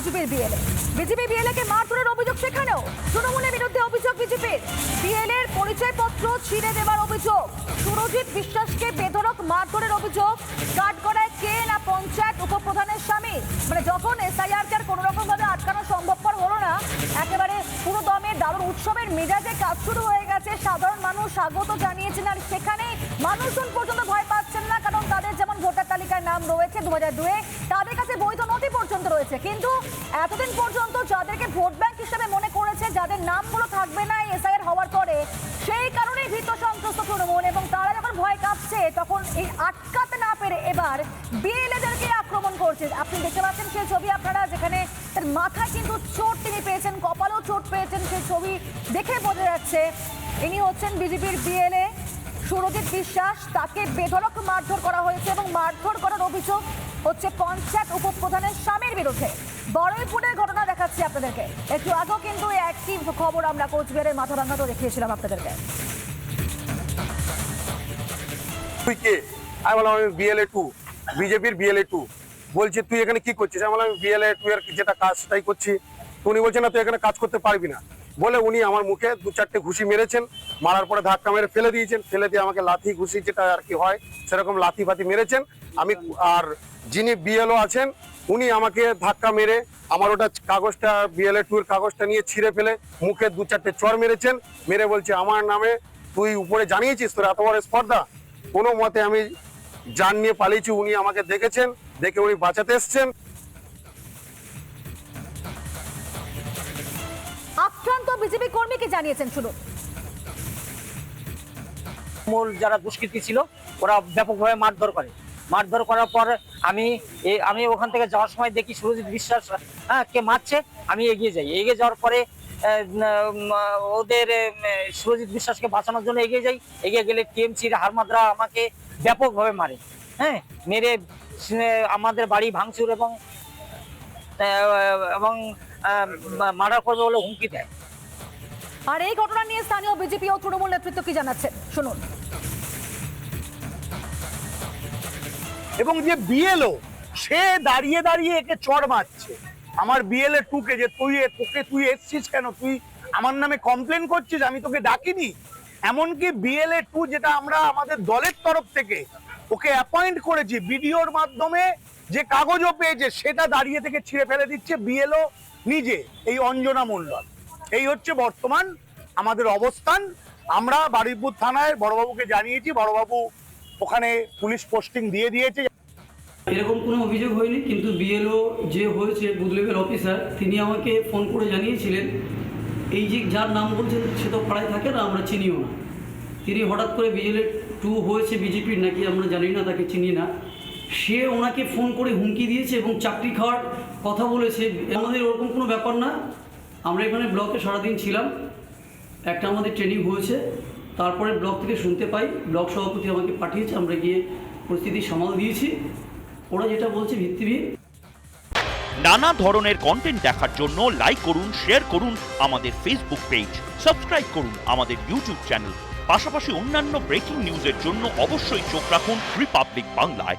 বিজেপির BLA BJP BLA কে মারধরের অভিযোগ সেখানেও। তৃণমূলের বিরুদ্ধে অভিযোগ বিজেপির। বিএলএ এর পরিচয়পত্র ছিঁড়ে দেওয়ার অভিযোগ। সুরজিৎ বিশ্বাসকে বেধড়ক মারধরের অভিযোগ। কাঠগড়ায় কে না পঞ্চায়েত উপপ্রধানের স্বামী? মানে যখন এসআইআর কে আর কোনো রকম ভাবে আটকানো সম্ভবপর হলো না, একেবারে পুরো দমে দারুণ উৎসবের মেজাজে কাজ শুরু হয়ে গেছে। সাধারণ মানুষ স্বাগত জানিয়েছেন আর সেখানে মানুষজন পর্যন্ত ভয় পাচ্ছেন না, কারণ তাদের যেমন ভোটার তালিকায় নাম রয়েছে দু হাজার দুয়ে, তাদের পর্যন্ত রয়েছে। কিন্তু এতদিন পর্যন্ত যাদেরকে ভোট ব্যাংক হিসেবে মনে করেছে, যাদের নামগুলো থাকবে না এসআইআর হওয়ার পরে, সেই কারণেই ভীত সন্ত্রস্ত তৃণমূল এবং তারা যখন ভয় কাঁপছে, তখন এই আটকাতে না পেরে এবার বিএলএদেরকে আক্রমণ করছে। আপনি দেখতে পাচ্ছেন সেই ছবি আপনারা, যেখানে তার মাথায় কিন্তু চোট তিনি পেয়েছেন, কপালেও চোট পেয়েছেন সেই ছবি দেখে বোঝা যাচ্ছে। ইনি হচ্ছেন বিজেপির বিএলএ সুরজিৎ বিশ্বাস। তাকে বেধড়ক মারধর করা হয়েছে এবং মারধর করার অভিযোগ হচ্ছে পঞ্চায়েত উপপ্রধানের স্বামীর বিরুদ্ধে। বড়ইপুরের ঘটনা দেখাচ্ছি আপনাদেরকে। একটু আগেও কিন্তু একই খবর আমরা কোচবিহারের মাথা ভাঙাতেও দেখিয়েছিলাম আপনাদেরকে। তুই কে? আমি বললাম, আমি বিএলএ টু বিজেপির বিএলএ টু বলছি, তুই এখানে কি করছিস? আমি বললাম বিএলএ টু এর যেটা কাজটাই করছি। উনি বলছেন, না, তুই এখানে কাজ করতে পারবি না। বলে উনি আমার মুখে দু চারটে ঘুষি মেরেছেন, মারার পরে ধাক্কা মেরে ফেলে দিয়েছেন, ফেলে দিয়ে আমাকে লাথি ঘুষি যেটা আর কি হয়, সেরকম লাথি ফাতি মেরেছেন। আমি আর যিনি বিএলও আছেন, উনি আমাকে ধাক্কা মেরে আমার ওটা কাগজটা বিএলএ টু এর কাগজটা নিয়ে ছিঁড়ে ফেলে, মুখে দু চারটে চর মেরেছেন, মেরে বলছে, আমার নামে তুই উপরে জানিয়েছিস, তোর এত বড় স্পর্ধা? কোনো মতে আমি যান নিয়ে পালিয়েছি, উনি আমাকে দেখেছেন, দেখে উনি বাঁচাতে এসছেন। বিজেপি কর্মীকে জানিয়েছেন শুনুন। মূল যারা দুষ্কৃতী ছিল, ওরা ব্যাপকভাবে মারধর করে। মারধর করার পর আমি আমি ওখান থেকে যাওয়ার সময় দেখি সুরজিৎ বিশ্বাস হ্যাঁ কে মারছে, আমি এগিয়ে যাই। এগিয়ে যাওয়ার পরে ওদের সুরজিৎ বিশ্বাসকে বাঁচানোর জন্য এগিয়ে যাই। এগিয়ে গেলে টিএমসির হারমাদরা আমাকে ব্যাপকভাবে মারে। হ্যাঁ মেরে আমাদের বাড়ি ভাঙচুর এবং এবং মার্ডার করবে বলে হুমকি দেয়। আর এই ঘটনা নিয়ে স্থানীয় বিজেপি ও তৃণমূল নেতৃত্ব কি জানাচ্ছেন শুনুন। এবং যে বিএলও, সে দাঁড়িয়ে দাঁড়িয়ে একে চড় মারছে। আমার বিএলএ টুকে যে তুই তোকে তুই এসছিস কেন? তুই আমার নামে কমপ্লেন করছিস, আমি তোকে ডাকিনি। এমনকি বিএলএ টু যেটা আমরা আমাদের দলের তরফ থেকে ওকে অ্যাপয়েন্ট করেছি বিডিওর মাধ্যমে যে কাগজও পেয়েছে, সেটা দাঁড়িয়ে থেকে ছিঁড়ে ফেলে দিচ্ছে বিএলও নিজে, এই অঞ্জনা মণ্ডল। এই হচ্ছে বর্তমান আমাদের অবস্থান। আমরা বারুইপুর থানায় বড়বাবুকে জানিয়েছি, বড়বাবু ওখানে পুলিশ পোস্টিং দিয়ে দিয়েছে। এরকম কোনো অভিযোগ হয়নি, কিন্তু বিএলও যে হয়েছে লেভেল অফিসার, তিনি আমাকে ফোন করে জানিয়েছিলেন, এই যে যার নাম বলছেন সে তো পাড়ায় থাকে না, আমরা চিনিও না। তিনি হঠাৎ করে বিএলএ টু হয়েছে বিজেপির, নাকি আমরা জানি না, তাকে চিনি না। সে ওনাকে ফোন করে হুমকি দিয়েছে এবং চাকরি খাওয়ার কথা বলেছে। আমাদের ওরকম কোনো ব্যাপার না। আমরা এখানে ব্লকে সারাদিন ছিলাম। একটা আমাদের ট্রেনিং হয়েছে। তারপরে ব্লক থেকে শুনতে পাই, ব্লক সভাপতি আমাকে পাঠিয়েছে, আমরা গিয়ে পরিস্থিতি সামাল দিয়েছি। ওরা যেটা বলছে ভিত্তিহীন। নানা ধরনের কন্টেন্ট দেখার জন্য লাইক করুন শেয়ার করুন আমাদের ফেসবুক পেজ সাবস্ক্রাইব করুন আমাদের ইউটিউব চ্যানেল পাশাপাশি অন্যান্য ব্রেকিং নিউজের জন্য অবশ্যই চোখ রাখুন রিপাবলিক বাংলায়